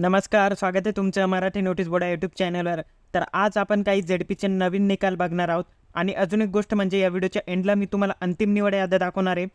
नमस्कार स्वागत आहे तुमचं मराठी नोटीस बोर्ड यूट्यूब चॅनलवर तर आज आपण काही झेडपीचे नवीन निकाल बघणार आहोत. आणि अजून एक गोष्ट म्हणजे या व्हिडिओच्या एंडला मी तुम्हाला अंतिम निवड याद्या दाखवणार आहे.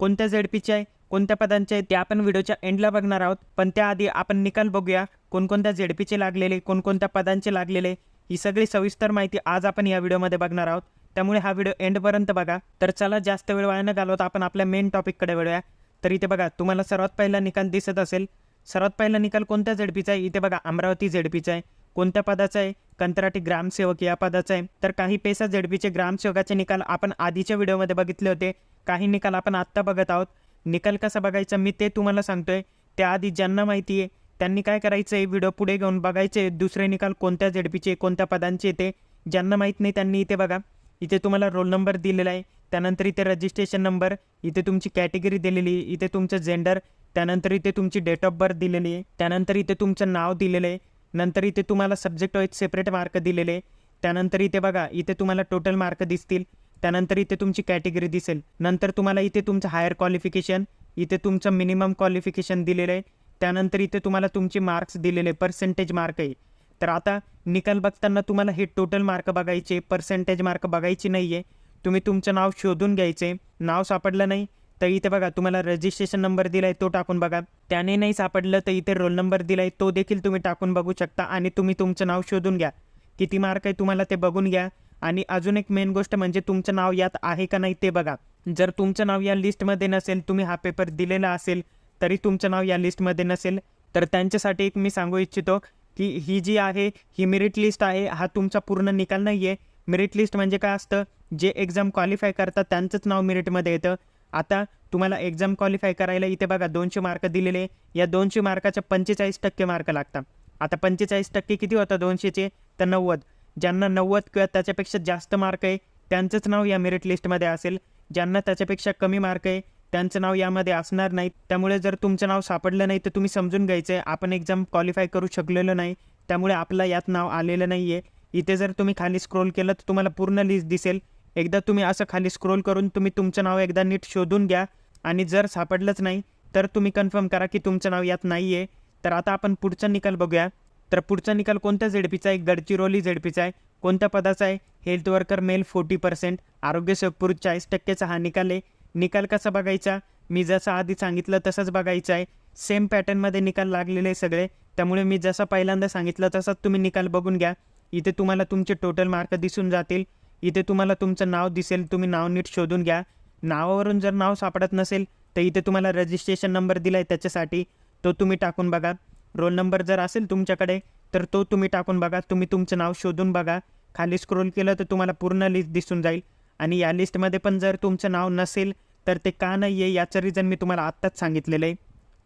कोणत्या झेडपीचे आहे कोणत्या पदांचे आहे ते आपण व्हिडिओच्या एंडला बघणार आहोत. पण त्याआधी आपण निकाल बघूया. कोणकोणत्या झेडपीचे लागलेले कोणकोणत्या पदांचे लागलेले ही सगळी सविस्तर माहिती आज आपण या व्हिडिओमध्ये बघणार आहोत. त्यामुळे हा व्हिडिओ एंडपर्यंत बघा. तर चला जास्त वेळ वाया न घालवता आपण आपल्या मेन टॉपिककडे वळूया. तर इथे बघा तुम्हाला सर्वात पहिला निकाल दिसत असेल. सर्वात पहिला निकाल कोणत्या झेडपीचा आहे? इथे बघा अमरावती झेडपीचा आहे कोणत्या पदाचा आहे? कंत्राटी ग्रामसेवक या पदाचा आहे. तर काही पेसा झेडपीचे ग्रामसेवकाचे निकाल आपण आधीच्या व्हिडिओमध्ये बघितले होते. काही निकाल आपण आत्ता बघत आहोत. निकाल कसा बघायचा? मी ते तुम्हाला सांगतोय. त्याआधी ज्यांना माहिती आहे त्यांनी काय करायचं आहे व्हिडिओ पुढे घेऊन बघायचे. दुसरे निकाल कोणत्या झेडपीचे कोणत्या पदांचे ते ज्यांना माहीत नाही त्यांनी इथे बघा. इथे तुम्हाला रोल नंबर दिलेला आहे. त्यानंतर इथे रजिस्ट्रेशन नंबर इथे तुमची कॅटेगरी दिलेली इथे तुमचं जेंडर त्यानंतर इथे तुमची डेट ऑफ बर्थ दिलेली आहे. त्यानंतर इथे तुमचं नाव दिलेलं आहे. नंतर इथे तुम्हाला सब्जेक्ट वाईज सेपरेट मार्क दिलेले त्यानंतर इथे बघा इथे तुम्हाला टोटल मार्क दिसतील. त्यानंतर इथे तुमची कॅटेगरी दिसेल. नंतर तुम्हाला इथे तुमचं हायर क्वालिफिकेशन इथे तुमचं मिनिमम क्वालिफिकेशन दिलेलं आहे. त्यानंतर इथे तुम्हाला तुमचे मार्क्स दिलेले पर्सेंटेज मार्क आहे. तर आता निकाल बघताना तुम्हाला हे टोटल मार्क बघायचे पर्सेंटेज मार्क बघायची नाही आहे तुम्ही तुमचं नाव शोधून घ्यायचे नाव सापडलं नाही. तर इथे बघा तुम्हाला रजिस्ट्रेशन नंबर दिला आहे तो टाकून बघा. त्याने नाही सापडलं तर इथे रोल नंबर दिला आहे तो देखील तुम्ही टाकून बघू शकता आणि तुम्ही तुमचं नाव शोधून घ्या. किती मार्क आहे तुम्हाला ते बघून घ्या. आणि अजून एक मेन गोष्ट म्हणजे तुमचं नाव यात आहे का नाही ते बघा. जर तुमचं नाव या लिस्टमध्ये नसेल तुम्ही हा पेपर दिलेला असेल तरी तुमचं नाव या लिस्टमध्ये नसेल. तर त्यांच्यासाठी एक मी सांगू इच्छितो की ही जी आहे ही मेरिट लिस्ट आहे हा तुमचा पूर्ण निकाल नाही आहे मेरिट लिस्ट म्हणजे काय असतं? जे एक्झाम क्वालिफाय करतात त्यांचंच नाव मेरिटमध्ये येतं. आता तुम्हाला एक्झाम क्वालिफाय करायला इथे बघा दोनशे मार्क दिलेले. या दोनशे मार्काच्या पंचेचाळीस टक्के मार्क लागतात. आता पंचेचाळीस टक्के किती होतं दोनशेचे? तर नव्वद. ज्यांना नव्वद किंवा त्याच्यापेक्षा जास्त मार्क आहे त्यांचंच नाव या मेरिट लिस्टमध्ये असेल. ज्यांना त्याच्यापेक्षा कमी मार्क आहे त्यांचं नाव यामध्ये असणार नाही. त्यामुळे जर तुमचं नाव सापडलं नाही तर तुम्ही समजून घ्यायचं आहे आपण एक्झाम क्वालिफाय करू शकलेलो नाही. त्यामुळे आपलं यात नाव आलेलं नाही आहे इथे जर तुम्ही खाली स्क्रोल केलं तर तुम्हाला पूर्ण लिस्ट दिसेल. एकदा तुम्ही असं खाली स्क्रोल करून तुम्ही तुमचं नाव एकदा नीट शोधून घ्या. आणि जर सापडलंच नाही तर तुम्ही कन्फर्म करा की तुमचं नाव यात नाही आहे तर आता आपण पुढचा निकाल बघूया. तर पुढचा निकाल कोणत्या झेडपीचा आहे? गडचिरोली झेडपीचा आहे. कोणत्या पदाचा आहे? Health worker male forty percent आरोग्य पुरुष चाळीस टक्केचा हा निकाल आहे. निकाल कसा बघायचा? मी जसा आधी सांगितलं तसंच बघायचं आहे. सेम पॅटर्नमध्ये निकाल लागलेले आहे सगळे. त्यामुळे मी जसा पहिल्यांदा सांगितलं तसाच तुम्ही निकाल बघून घ्या. इथे तुम्हाला तुमचे टोटल मार्क दिसून जातील. इथे तुम्हाला तुमचं नाव दिसेल तुम्ही नाव नीट शोधून घ्या. नावावरून जर नाव सापडत नसेल तर इथे तुम्हाला रजिस्ट्रेशन नंबर दिला आहे त्याच्यासाठी तो तुम्ही टाकून बघा. रोल नंबर जर असेल तुमच्याकडे तर तो तुम्ही टाकून बघा. तुम्ही तुमचं नाव शोधून बघा. खाली स्क्रोल केलं तर तुम्हाला पूर्ण लिस्ट दिसून जाईल. आणि या लिस्टमध्ये पण जर तुमचं नाव नसेल तर ते का नाही आहे याचं रिझन मी तुम्हाला आत्ताच सांगितलेलं आहे.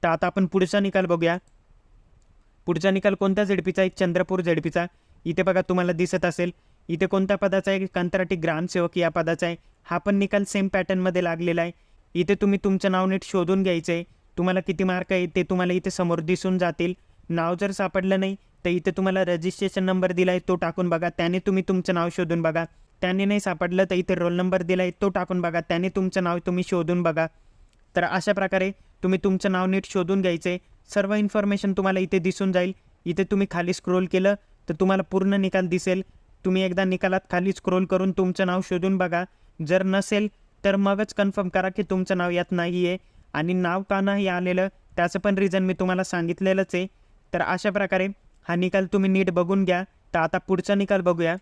तर आता आपण पुढचा निकाल बघूया. पुढचा निकाल कोणत्या झेडपीचा आहे? चंद्रपूर झेडपीचा. इथे बघा तुम्हाला दिसत असेल इथे कोणत्या पदाचा आहे? कंत्राटी ग्रामसेवक या पदाचा आहे. हा पण निकाल सेम पॅटर्नमध्ये लागलेला आहे. इथे तुम्ही तुमचं नाव नीट शोधून घ्यायचं आहे. तुम्हाला किती मार्क आहे ते तुम्हाला इथे समोर दिसून जातील. नाव जर सापडलं नाही तर इथे तुम्हाला रजिस्ट्रेशन नंबर दिला आहे तो टाकून बघा. त्याने तुम्ही तुमचं नाव शोधून बघा. त्याने नाही सापडलं तर इथे रोल नंबर दिला आहे तो टाकून बघा. त्याने तुमचं नाव तुम्ही शोधून बघा. तर अशा प्रकारे तुम्ही तुमचं नाव नीट शोधून घ्यायचं आहे. सर्व इन्फॉर्मेशन तुम्हाला इथे दिसून जाईल. इथे तुम्ही खाली स्क्रोल केलं तर तुम्हाला पूर्ण निकाल दिसेल. तुम्ही एकदा निकालात खाली स्क्रोल करून तुमचं नाव शोधून बघा. जर नसेल तर मगच कन्फर्म करा की तुमचं नाव यात नाही आहे आणि नाव का नाही आलेलं त्याचं पण रिझन मी तुम्हाला सांगितलेलंच आहे. तर अशा प्रकारे हा निकाल तुम्ही नीट बघून घ्या. तर आता पुढचा निकाल बघूया.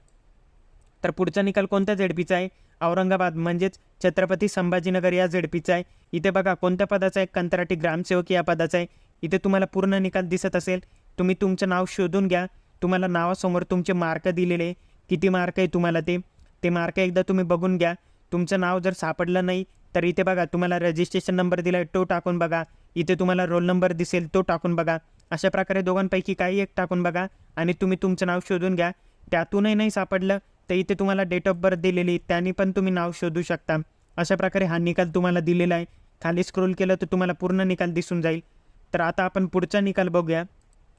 तर पुढचा निकाल कोणत्या झेडपीचा आहे? औरंगाबाद म्हणजेच छत्रपती संभाजीनगर या झेडपीचा आहे. इथे बघा कोणत्या पदाचा आहे? कंत्राटी ग्रामसेवक या पदाचा आहे. इथे तुम्हाला पूर्ण निकाल दिसत असेल. तुम्ही तुमचं नाव शोधून घ्या. तुम्हाला नावासमोर तुमचे मार्क दिलेले. किती मार्क आहे तुम्हाला ते? ते मार्क एकदा तुम्ही बघून घ्या. तुमचं नाव जर सापडलं नाही तर इथे बघा तुम्हाला रजिस्ट्रेशन नंबर दिला आहे तो टाकून बघा. इथे तुम्हाला रोल नंबर दिसेल तो टाकून बघा. अशा प्रकारे दोघांपैकी काही एक टाकून बघा आणि तुम्ही तुमचं नाव शोधून घ्या. त्यातूनही नाही सापडलं तर इथे तुम्हाला डेट ऑफ बर्थ दिलेली त्याने पण तुम्ही नाव शोधू शकता. अशा प्रकारे हा निकाल तुम्हाला दिलेला आहे. खाली स्क्रोल केलं तर तुम्हाला पूर्ण निकाल दिसून जाईल. तर आता आपण पुढचा निकाल बघूया.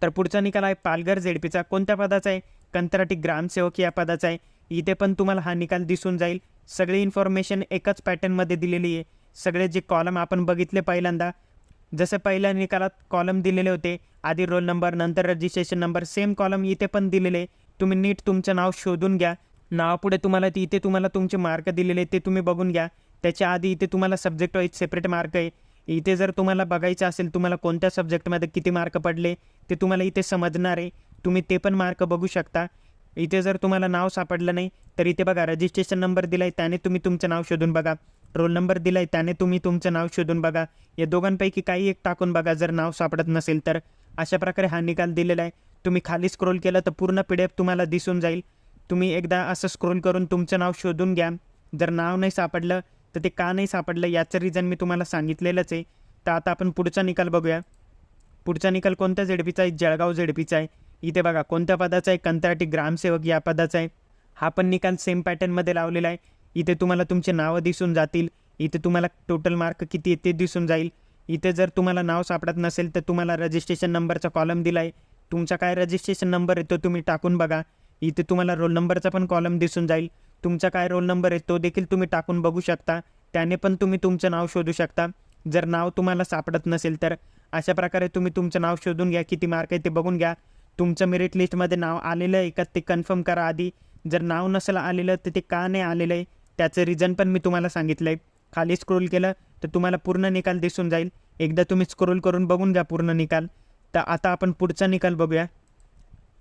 तर पुढचा निकाल आहे पालघर झेडपीचा. कोणत्या पदाचा आहे? कंत्राटी ग्रामसेवक या पदाचा आहे. इथे पण तुम्हाला हा निकाल दिसून जाईल. सगळी इन्फॉर्मेशन एकाच पॅटर्नमध्ये दिलेली आहे. सगळे जे कॉलम आपण बघितले पहिल्यांदा जसं पहिल्या निकालात कॉलम दिलेले होते आधी रोल नंबर नंतर रजिस्ट्रेशन नंबर सेम कॉलम इथे पण दिलेले तुम्ही नीट तुमचं नाव शोधून घ्या. नावापुढे तुम्हाला इथे तुम्हाला तुमचे मार्क दिलेले ते तुम्ही बघून घ्या. त्याच्या आधी इथे तुम्हाला सब्जेक्ट वाईज सेपरेट मार्क आहे. इथे जर तुम्हाला बघायचं असेल तुम्हाला कोणत्या सब्जेक्टमध्ये किती मार्क पडले ते तुम्हाला इथे समजणार आहे. तुम्ही ते पण मार्क बघू शकता. इथे जर तुम्हाला नाव सापडलं नाही तर इथे बघा रजिस्ट्रेशन नंबर दिला आहे त्याने तुम्ही तुमचं नाव शोधून बघा. रोल नंबर दिला आहे त्याने तुम्ही तुमचं नाव शोधून बघा. या दोघांपैकी काही एक टाकून बघा जर नाव सापडत नसेल तर. अशा प्रकारे हा निकाल दिलेला आहे. तुम्ही खाली स्क्रोल केलं तर पूर्ण पी डी एफ तुम्हाला दिसून जाईल. तुम्ही एकदा असं स्क्रोल करून तुमचं नाव शोधून घ्या. जर नाव नाही सापडलं तर ते का नाही सापडलं याचं रिझन मी तुम्हाला सांगितलेलंच आहे. तर आता आपण पुढचा निकाल बघूया. पुढचा निकाल कोणत्या झेडपीचा आहे? जळगाव झेडपीचा आहे. इथे बघा कोणत्या पदाचा आहे? कंत्राटी ग्रामसेवक या पदाचा आहे. हा पण निकाल सेम पॅटर्नमध्ये लावलेला आहे. इथे तुम्हाला तुमचे नावं दिसून जातील. इथे तुम्हाला टोटल मार्क किती आहे ते दिसून जाईल. इथे जर तुम्हाला नाव सापडत नसेल तर तुम्हाला रजिस्ट्रेशन नंबरचा कॉलम दिला आहे. तुमचा काय रजिस्ट्रेशन नंबर आहे तो तुम्ही टाकून बघा. इथे तुम्हाला रोल नंबरचा पण कॉलम दिसून जाईल. तुमचा काय रोल नंबर आहे तो देखील तुम्ही टाकून बघू शकता. त्याने पण तुम्ही तुमचं नाव शोधू शकता. जर नाव तुम्हाला सापडत नसेल तर अशा प्रकारे तुम्ही तुमचं नाव शोधून घ्या किती मार्क आहे ते बघून घ्या. तुमचं मेरिट लिस्टमध्ये नाव आलेलं आहे का ते कन्फर्म करा आधी. जर नाव नसेल आलेलं तर ते का नाही आलेलं आहे त्याचं रिझन पण मी तुम्हाला सांगितलं आहे खाली स्क्रोल केलं तर तुम्हाला पूर्ण निकाल दिसून जाईल. एकदा तुम्ही स्क्रोल करून बघून घ्या पूर्ण निकाल. तर आता आपण पुढचा निकाल बघूया.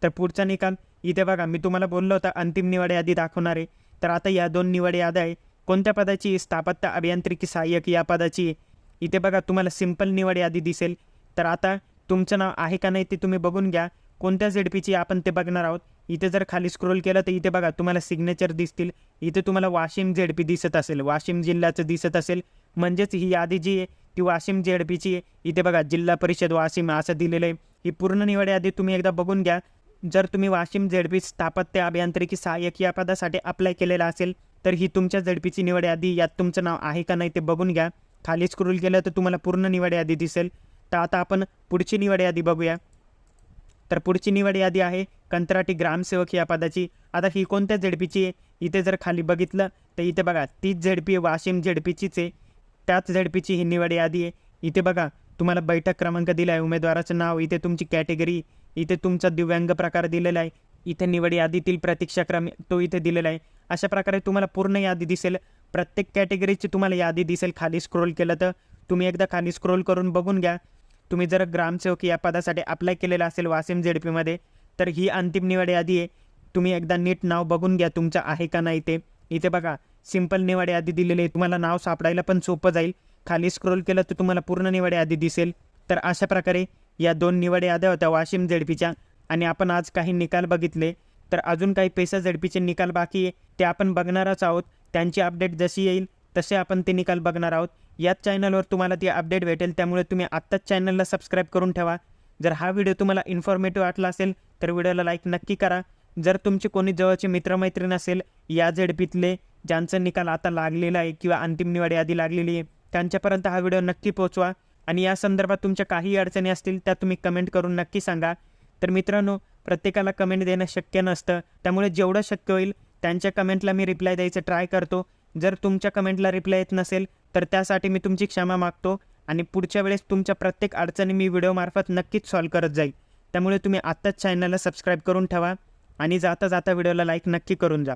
तर पुढचा निकाल इथे बघा मी तुम्हाला बोललो होता अंतिम निवड यादी दाखवणार आहे. तर आता या दोन निवड याद आहे. कोणत्या पदाची? स्थापत्य अभियांत्रिकी सहाय्यक या पदाची. आहे इथे बघा तुम्हाला सिंपल निवड यादी दिसेल. तर आता तुमचं नाव आहे का नाही ते तुम्ही बघून घ्या. कोणत्या झेडपीची आपण ते बघणार आहोत? इथे जर खाली स्क्रोल केलं तर इथे बघा तुम्हाला सिग्नेचर दिसतील. इथे तुम्हाला वाशिम झेडपी दिसत असेल. वाशिम जिल्ह्याचं दिसत असेल. म्हणजेच ही यादी जी आहे ती वाशिम झेडपीची आहे. इथे बघा जिल्हा परिषद वाशिम असं दिलेलं आहे. ही पूर्ण निवड यादी तुम्ही एकदा बघून घ्या. जर तुम्ही वाशिम झेडपी स्थापत्य अभियांत्रिकी सहाय्यक या पदासाठी अप्लाय केलेला असेल तर ही तुमच्या झेडपीची निवड यादी यात तुमचं नाव आहे का नाही ते बघून घ्या. खाली स्क्रोल केलं तर तुम्हाला पूर्ण निवड यादी दिसेल. तर आता आपण पुढची निवड यादी बघूया. तर पुढची निवड यादी आहे कंत्राटी ग्रामसेवक या पदाची. आता ही कोणत्या झेडपीची आहे? इथे जर खाली बघितलं तर इथे बघा तीच झेडपी आहे वाशिम झेडपीचीच आहे. त्याच झेडपीची ही निवड यादी आहे. इथे बघा तुम्हाला बैठक क्रमांक दिला आहे उमेदवाराचं नाव इथे तुमची कॅटेगरी इथे तुमचा दिव्यांग प्रकार दिलेला आहे इथे निवड यादीतील प्रतीक्षाक्रम तो इथे दिलेला आहे. अशा प्रकारे तुम्हाला पूर्ण यादी दिसेल. प्रत्येक कॅटेगरीची तुम्हाला यादी दिसेल. खाली स्क्रोल केलं तर तुम्ही एकदा खाली स्क्रोल करून बघून घ्या. तुम्ही जर ग्रामसेवक या पदासाठी अप्लाय केलेलं असेल वाशिम झेडपीमध्ये तर ही अंतिम निवड यादी आहे. तुम्ही एकदा नीट नाव बघून घ्या तुमचं आहे का नाही ते. इथे बघा सिंपल निवड यादी दिलेली आहे. तुम्हाला नाव सापडायला पण सोपं जाईल. खाली स्क्रोल केलं तर तुम्हाला पूर्ण निवड यादी दिसेल. तर अशा प्रकारे या दोन निवड याद्या होत्या वाशिम झेडपीच्या आणि आपण आज काही निकाल बघितले. तर अजून काही पैसा झडपीचे निकाल बाकी आहे. ते आपण बघणारच आहोत. त्यांची अपडेट जशी येईल तसे आपण ते निकाल बघणार आहोत. याच चॅनलवर तुम्हाला ती अपडेट भेटेल. त्यामुळे तुम्ही आत्ताच चॅनलला सबस्क्राईब करून ठेवा. जर हा व्हिडिओ तुम्हाला इन्फॉर्मेटिव्ह वाटला असेल तर व्हिडिओला लाईक नक्की करा. जर तुमचे कोणी जवळचे मित्रमैत्रीण असेल या झेडपीतले ज्यांचा निकाल आता लागलेला आहे किंवा अंतिम निवड यादी लागलेली आहे त्यांच्यापर्यंत हा व्हिडिओ नक्की पोहोचवा आणि या संदर्भात तुमच्या काही अडचणी असतील त्या तुम्ही कमेंट करून नक्की सांगा. तर मित्रांनो प्रत्येकाला कमेंट देणं शक्य नसतं. त्यामुळे जेवढं शक्य होईल त्यांच्या कमेंटला मी रिप्लाय द्यायचं ट्राय करतो. जर तुमच्या कमेंटला रिप्लाय येत नसेल तर त्यासाठी मी तुमची क्षमा मागतो. आणि पुढच्या वेळेस तुमच्या प्रत्येक अडचणी मी व्हिडिओमार्फत नक्कीच सॉल्व करत जाईल. त्यामुळे तुम्ही आत्ताच चॅनलला सबस्क्राईब करून ठेवा. आणि जाता जाता व्हिडिओला लाईक नक्की करून जा.